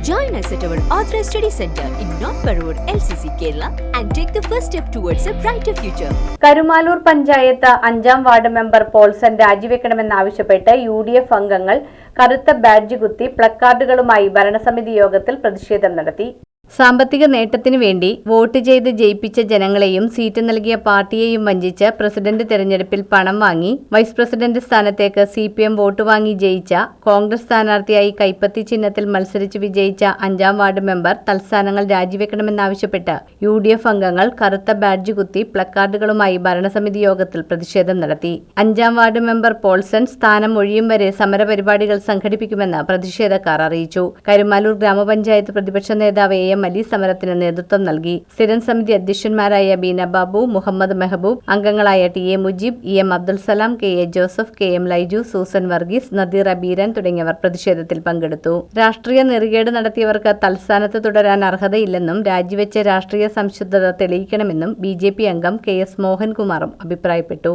Join us at our Authorized Study Center in North Parur, LCC, Kerala, and take the first step towards a brighter future. Karumalloor panchayat അഞ്ചാം ward member Paulson രാജിവെക്കണമെന്നാവശ്യപ്പെട്ട് U D F അംഗങ്ങൾ കറുത്ത badge കുത്തി പ്ലക്കാർഡുകളുമായി ഭരണസമിതി യോഗത്തിൽ പ്രതിഷേധം നടത്തി സാമ്പത്തിക നേട്ടത്തിനു വേണ്ടി വോട്ട് ചെയ്ത് ജയിപ്പിച്ച ജനങ്ങളെയും സീറ്റ് നൽകിയ പാർട്ടിയെയും വഞ്ചിച്ച് പ്രസിഡന്റ് തെരഞ്ഞെടുപ്പിൽ പണം വാങ്ങി വൈസ് പ്രസിഡന്റ് സ്ഥാനത്തേക്ക് സി പി എം വോട്ട് വാങ്ങി ജയിച്ച കോൺഗ്രസ് സ്ഥാനാർത്ഥിയായി കൈപ്പത്തി ചിഹ്നത്തിൽ മത്സരിച്ച് വിജയിച്ച അഞ്ചാം വാർഡ് മെമ്പർ തൽസ്ഥാനങ്ങൾ രാജിവെക്കണമെന്നാവശ്യപ്പെട്ട് യു ഡി എഫ് അംഗങ്ങൾ കറുത്ത ബാഡ്ജ് കുത്തി പ്ലക്കാർഡുകളുമായി ഭരണസമിതി യോഗത്തിൽ പ്രതിഷേധം നടത്തി. അഞ്ചാം വാർഡ് മെമ്പർ പോൾസൺ സ്ഥാനം ഒഴിയും വരെ സമരപരിപാടികൾ സംഘടിപ്പിക്കുമെന്ന് പ്രതിഷേധക്കാർ അറിയിച്ചു. കരുമാലൂർ ഗ്രാമപഞ്ചായത്ത് പ്രതിപക്ഷ നേതാവ് എ എം അലി സമരത്തിന് നേതൃത്വം നൽകി. സ്ഥിരം സമിതി അധ്യക്ഷന്മാരായ ബീന ബാബു മുഹമ്മദ് മെഹബൂബ് അംഗങ്ങളായ T A Mujeeb E M Abdul Salam K A Joseph K M Laiju Susan Varghese Nadeer Abeeran തുടങ്ങിയവർ പ്രതിഷേധത്തിൽ പങ്കെടുത്തു. രാഷ്ട്രീയ നെറികേട് നടത്തിയവർക്ക് തൽസ്ഥാനത്ത് തുടരാൻ അർഹതയില്ലെന്നും രാജിവെച്ച രാഷ്ട്രീയ സംശുദ്ധത തെളിയിക്കണമെന്നും ബി ജെ പി അംഗം കെ എസ് മോഹൻകുമാറും അഭിപ്രായപ്പെട്ടു.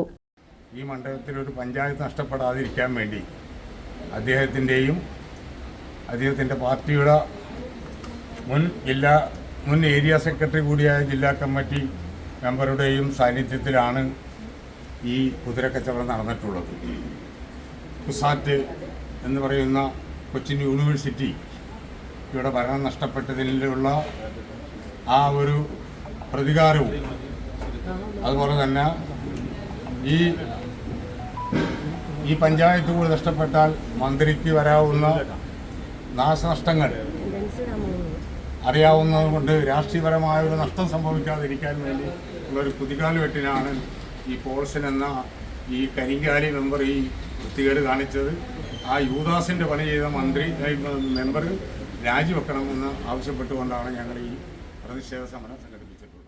ഈ മണ്ഡലത്തിൽ ഒരു പഞ്ചായത്ത് നഷ്ടപ്പെടാതിരിക്കാൻ വേണ്ടി അദ്ദേഹത്തിന്റെയും അദ്ദേഹത്തിന്റെ പാർട്ടിയുടെ മുൻ ജില്ലാ മുൻ ഏരിയ സെക്രട്ടറി കൂടിയായ ജില്ലാ കമ്മിറ്റി മെമ്പറുടെയും സാന്നിധ്യത്തിലാണ് ഈ കുതിരക്കച്ചവടം നടന്നിട്ടുള്ളത്. കുസാറ്റ് എന്ന് പറയുന്ന കൊച്ചിൻ യൂണിവേഴ്സിറ്റി ഇവിടെ ഭരണം നഷ്ടപ്പെട്ടതിലുള്ള ആ ഒരു പ്രതികാരവും അതുപോലെ തന്നെ ഈ ഈ പഞ്ചായത്ത് കൂടി നഷ്ടപ്പെട്ടാൽ മന്ത്രിക്ക് വരാവുന്ന നാശനഷ്ടങ്ങൾ അറിയാവുന്നത് കൊണ്ട് രാഷ്ട്രീയപരമായ ഒരു നഷ്ടം സംഭവിക്കാതിരിക്കാൻ വേണ്ടി ഉള്ളൊരു കുതികാൽ വെട്ടിനാണ് ഈ പോൾസൻ എന്ന ഈ കരിങ്കാലി മെമ്പർ ഈ വൃത്തികേട് കാണിച്ചത്. ആ യൂദാസിന്റെ പണി ചെയ്ത മന്ത്രി മെമ്പർ രാജിവെക്കണമെന്ന് ആവശ്യപ്പെട്ടുകൊണ്ടാണ് ഞങ്ങൾ ഈ പ്രതിഷേധ സമരം സംഘടിപ്പിച്ചത്